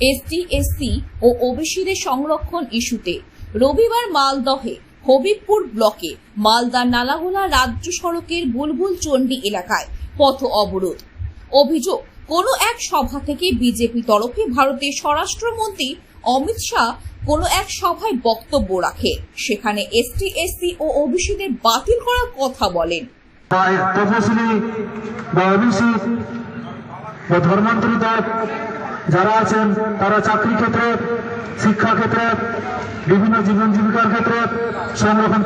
ST SC ও ওবিসিদের সংরক্ষণ ইস্যুতে রবিবার মালদহে হবিবপুর ব্লকে মালদা নালাগোলা রাজ্য সড়কের বুলবুল চণ্ডী এলাকায় পথ অবরোধ। অভিযোগ, কোনো এক সভা থেকে বিজেপি তরফে ভারতের স্বরাষ্ট্রমন্ত্রী অমিত শাহ কোনো এক সভায় বক্তব্য রাখে। সেখানে এসটি এসসি ও ওবিসিদের বাতিল করার কথা বলেন। বা ধর্মান্তরিত যারা আছেন তারা চাকরি ক্ষেত্রে শিক্ষা ক্ষেত্রে বিভিন্ন জীবন জীবিকার ক্ষেত্রে সংরক্ষণ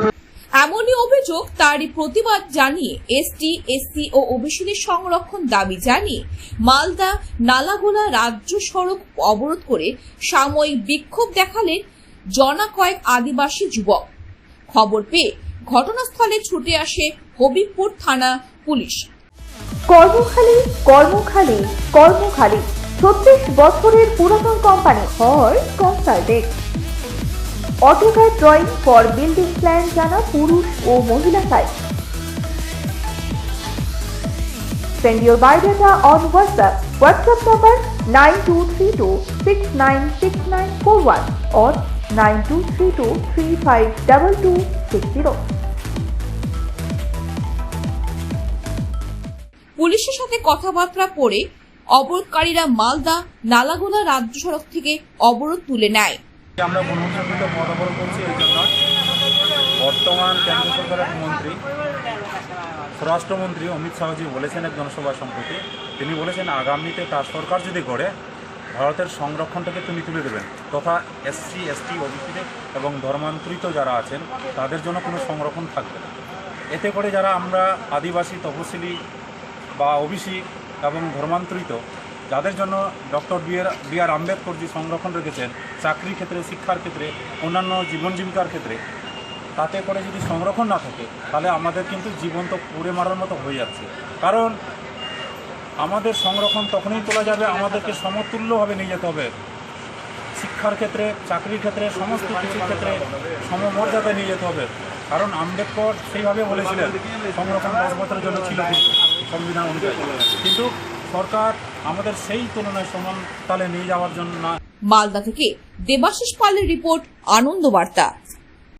এমনই অভিযোগ তারই প্রতিবাদ জানিয়ে এসটি এসসি ও ওবিসিদের সংরক্ষণ দাবি জানিয়ে মালদা নালাগোলা রাজ্য সড়ক অবরোধ করে সাময়িক বিক্ষোভ দেখালেন জনা কয়েক আদিবাসী যুবক। খবর পেয়ে ঘটনাস্থলে ছুটে আসে হবিবপুর থানা পুলিশ। কর্মখালী কর্মখালী কর্মখালী। ছত্রিশ বছরের পুরাতন company Har consultant AutoCAD drawing for building plan জানা পুরুষ ও মহিলা site Send your biodata on WhatsApp. WhatsApp number 9232696941 or 9232352260. পুলিশের সাথে কথাবার্তা করে অবরোধকারীরা মালদা নালাগোলা রাজ্য সড়ক থেকে অবরোধ তুলে নেয়। আমরা বনভূমিতে পথ করছি এই জন্য। বর্তমান কেন্দ্র সরকারের মন্ত্রী, স্বরাষ্ট্রমন্ত্রী অমিত শাহজি বলেছেন এক জনসভা সম্প্রতি। তিনি বলেছেন, আগামীতে তার সরকার যদি করে, ভারতের সংরক্ষণটাকে তিনি তুলে দেবেন। তথা এসসি, এসটি ওবিসিতে এবং ধর্মান্তরিত যারা আছেন, তাদের জন্য কোনো সংরক্ষণ থাকবে না। এতে করে যারা আমরা আদিবাসী, তপশিলি বা ওবিসি এবং ধর্মান্তরিত, যাদের জন্য doctor B R B R Ambedkar যে সংরক্ষণ রেখেছেন, চাকরির ক্ষেত্রে, শিক্ষার ক্ষেত্রে, অন্যান্য জীবন জীবিকার ক্ষেত্রে, তাতে করে যদি সংরক্ষণ না থাকে, তাহলে আমাদের কিন্তু জীবন তো পুড়ে মারার মতো হয়ে যাচ্ছে। কারণ আমাদের সংরক্ষণ তখনই তোলা যাবে, আমাদেরকে সমতুল্যভাবে নিয়ে যেতে হবে। শিক্ষার ক্ষেত্রে, চাকরির ক্ষেত্রে, সমস্ত কিছুর ক্ষেত্রে সমমর্যাদায় নিয়ে যেতে হবে। কারণ আম্বেদকর সেইভাবে বলেছিলেন, সংরক্ষণ দশ বছরের জন্য ছিল কিন্তু। সংবিধান অনুযায়ী। কিন্তু সরকার আমাদের সেই তুলনায় সমান তালে নিয়ে যাওয়ার জন্য মালদা থেকে দেবাশিস পালের রিপোর্ট আনন্দ বার্তা